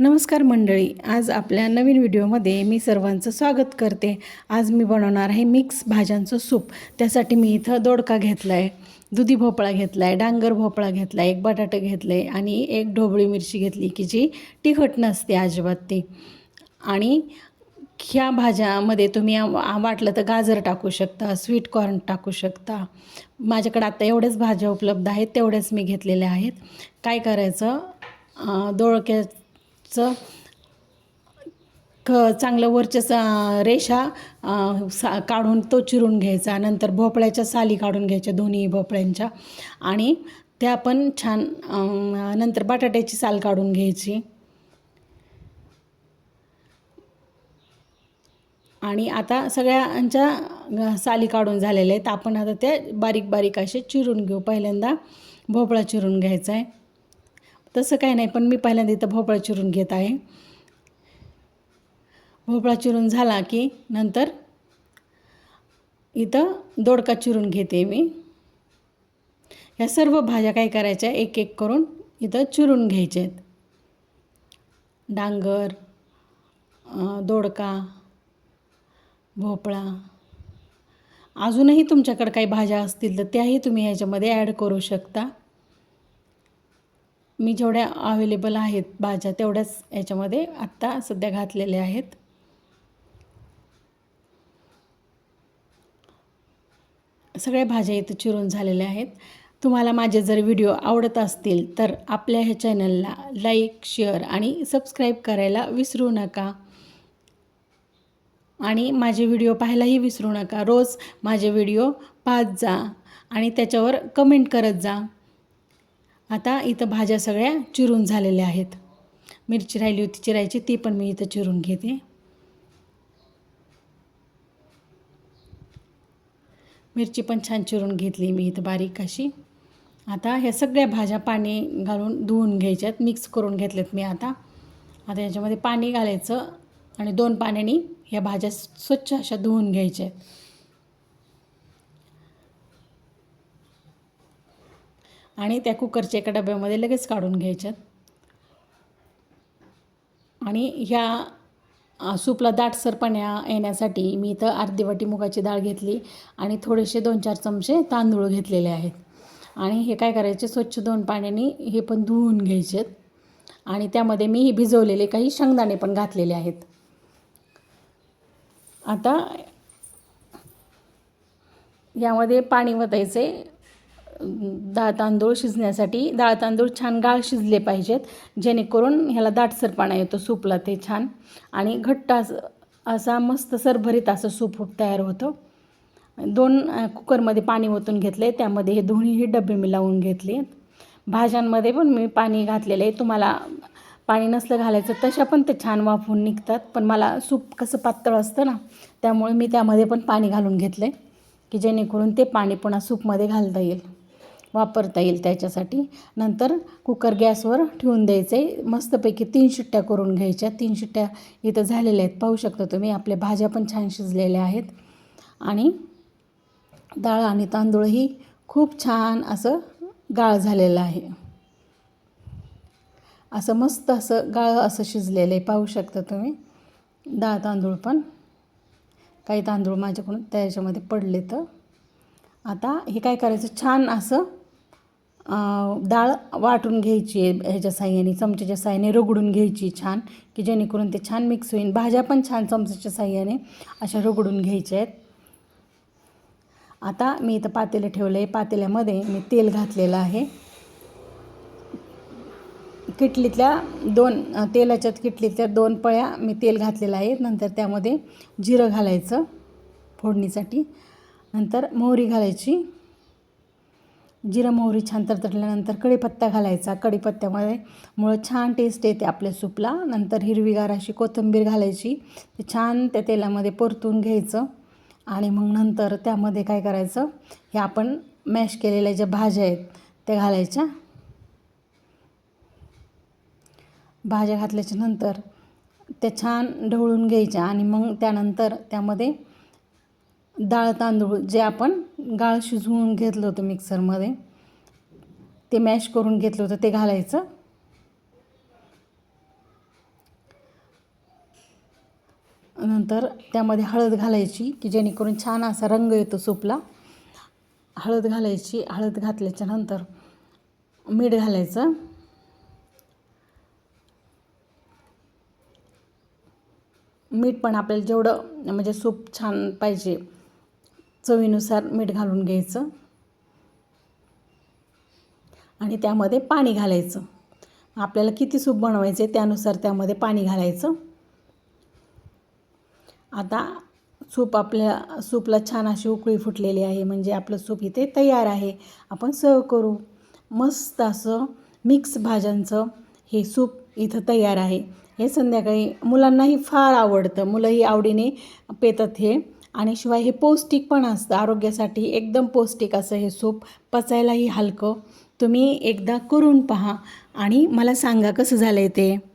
नमस्कार मंडळी आज आपल्या नवीन व्हिडिओमध्ये मी सर्वांचं स्वागत करते. आज मी बनवणार आहे मिक्स भाज्यांचं सूप. त्यासाठी मी इथं दोडका घेतला आहे दुधी भोपळा घेतला आहे डांगर भोपळा घेतला आहे एक बटाटा घेतलं आहे आणि एक ढोबळी मिरची घेतली की जी तिखट नसते अजिबात ती. आणि ह्या भाज्यामध्ये तुम्ही वाटलं तर गाजर टाकू शकता स्वीट कॉर्न टाकू शकता. माझ्याकडे आता एवढ्याच भाज्या उपलब्ध आहेत तेवढ्याच मी घेतलेल्या आहेत. काय करायचं? दोळक्या चं क चांगलं वरच्या सा रेषा सा काढून तो चिरून घ्यायचा. नंतर भोपळ्याच्या साली काढून घ्यायच्या दोन्ही भोपळ्यांच्या. आणि त्या पण छान नंतर बटाट्याची साल काढून घ्यायची. आणि आता सगळ्यांच्या साली काढून झालेल्या आहेत. आपण आता त्या बारीक बारीक असे चिरून घेऊ. पहिल्यांदा भोपळा चिरून घ्यायचा आहे. तसं काही नाही पण मी पहिल्यांदा इथं भोपळा चिरून घेत आहे. भोपळा चिरून झाला की नंतर इथं दोडका चिरून घेते मी. ह्या सर्व भाज्या काय करायच्या एक एक करून इथं चिरून घ्यायच्या आहेत डांगर दोडका भोपळा अजूनही तुमच्याकडे काही भाज्या असतील तर त्याही तुम्ही ह्याच्यामध्ये ॲड करू शकता. मी जेवढ्या अवेलेबल आहेत भाज्या तेवढ्याच याच्यामध्ये आत्ता सध्या घातलेल्या आहेत. सगळ्या भाज्या इथं चिरून झालेल्या आहेत. तुम्हाला माझे जर व्हिडिओ आवडत असतील तर आपल्या ह्या चॅनलला लाईक शेअर आणि सबस्क्राईब करायला विसरू नका. आणि माझे व्हिडिओ पाहायलाही विसरू नका. रोज माझे व्हिडिओ पाहत जा आणि त्याच्यावर कमेंट करत जा. आता इथं भाज्या सगळ्या चिरून झालेल्या आहेत. मिरची राहिली होती चिरायची ती पण मी इथं चिरून घेते. मिरची पण छान चिरून घेतली मी इथं बारीक अशी. आता ह्या सगळ्या भाज्या पाणी घालून धुवून घ्यायच्यात मिक्स करून घेतल्यात मी आता. आता याच्यामध्ये पाणी घालायचं आणि दोन पाण्याने ह्या भाज्या स्वच्छ अशा धुवून घ्यायच्या आहेत आणि त्या कुकरच्या एका डब्यामध्ये लगेच काढून घ्यायच्यात. आणि ह्या सूपला दाटसरपणा येण्यासाठी मी इथं अर्धी वाटी मुगाची डाळ घेतली आणि थोडेसे दोन चार चमचे तांदूळ घेतलेले आहेत. आणि हे काय करायचे? स्वच्छ दोन पाण्याने हे पण धुवून घ्यायचेत. आणि त्यामध्ये मी हे भिजवलेले काही शेंगदाणे पण घातलेले आहेत. आता यामध्ये पाणी वतायचे. डाळ तांदूळ शिजण्यासाठी डाळ तांदूळ छान गाळ शिजले पाहिजेत जेणेकरून ह्याला दाटसरपणा येतो सूपला ते छान. आणि घट्ट असं असा मस्त सरभरीत असं सूप तयार होतं. दोन कुकरमध्ये पाणी ओतून घेतले त्यामध्ये हे दोन्हीही डबे मी लावून घेतले. भाज्यांमध्ये पण मी पाणी घातलेलं आहे. तुम्हाला पाणी नसलं घालायचं तशा पण ते छान वाफवून निघतात. पण मला सूप कसं पातळ असतं ना त्यामुळे मी त्यामध्ये पण पाणी घालून घेतलं आहे की जेणेकरून ते पाणी पुन्हा सूपमध्ये घालता येईल. वापरता येईल त्याच्यासाठी. नंतर कुकर गॅसवर ठेवून द्यायचं. आहे मस्तपैकी तीन शिट्ट्या करून घ्यायच्या. तीन शिट्ट्या इथं झालेल्या आहेत. पाहू शकता तुम्ही आपल्या भाज्या पण छान शिजलेल्या आहेत. आणि डाळ आणि तांदूळही खूप छान असं गाळ झालेलं आहे. असं मस्त असं गाळ असं शिजलेलं आहे. पाहू शकता तुम्ही डाळ तांदूळ पण. काही तांदूळ माझ्याकडून त्याच्यामध्ये पडले तर आता हे काय करायचं? छान असं डाळ वाटून घ्यायची आहे ह्याच्या साह्याने चमच्याच्या साह्याने रगडून घ्यायची छान की जेणेकरून ते छान मिक्स होईल भाज्या पण छान चमच्याच्या साह्याने अशा रगडून घ्यायच्या आहेत. आता मी इथं पातेलं ठेवलं आहे पातेल्यामध्ये मी तेल घातलेलं आहे. किटलीतल्या दोन तेलाच्या किटलीतल्या दोन पळ्या मी तेल घातलेलं आहे. नंतर त्यामध्ये जिरं घालायचं फोडणीसाठी. नंतर मोहरी घालायची. जिरं मोहरी छान तरतडल्यानंतर कढीपत्ता घालायचा. कढीपत्त्यामध्ये मुळं छान टेस्ट येते आपल्या सूपला. नंतर हिरवीगार अशी कोथिंबीर घालायची. ते छान त्या तेलामध्ये परतून घ्यायचं. आणि मग नंतर त्यामध्ये काय करायचं? हे आपण मॅश केलेल्या ज्या भाज्या आहेत त्या घालायच्या. भाज्या घातल्याच्या नंतर त्या छान ढवळून घ्यायच्या. आणि मग त्यानंतर त्यामध्ये डाळ तांदूळ जे आपण गाळ शिजवून घेतलं होतं मिक्सरमध्ये. ते मॅश करून घेतलं होतं ते घालायचं. नंतर त्यामध्ये हळद घालायची की जेणेकरून छान असा रंग येतो सूपला. हळद घालायची हळद घातल्याच्या नंतर मीठ घालायचं. मीठ पण आपल्याला जेवढं म्हणजे सूप छान पाहिजे चवीनुसार मीठ घालून घ्यायचं. आणि त्यामध्ये पाणी घालायचं. आपल्याला किती सूप बनवायचे त्यानुसार त्यामध्ये पाणी घालायचं. आता सूप आपल्या सूपला छान अशी उकळी फुटलेली आहे म्हणजे आपलं सूप इथे तयार आहे. आपण सर्व करू. मस्त असं मिक्स भाज्यांचं हे सूप इथं तयार आहे. हे संध्याकाळी मुलांनाही फार आवडतं. मुलंही आवडीने पेतात हे. आणि शिवाय हे पौष्टिक पण असतं. आरोग्यासाठी एकदम पौष्टिक असं हे सूप पचायलाही हलकं. तुम्ही एकदा करून पहा आणि मला सांगा कसं झालं आहे ते.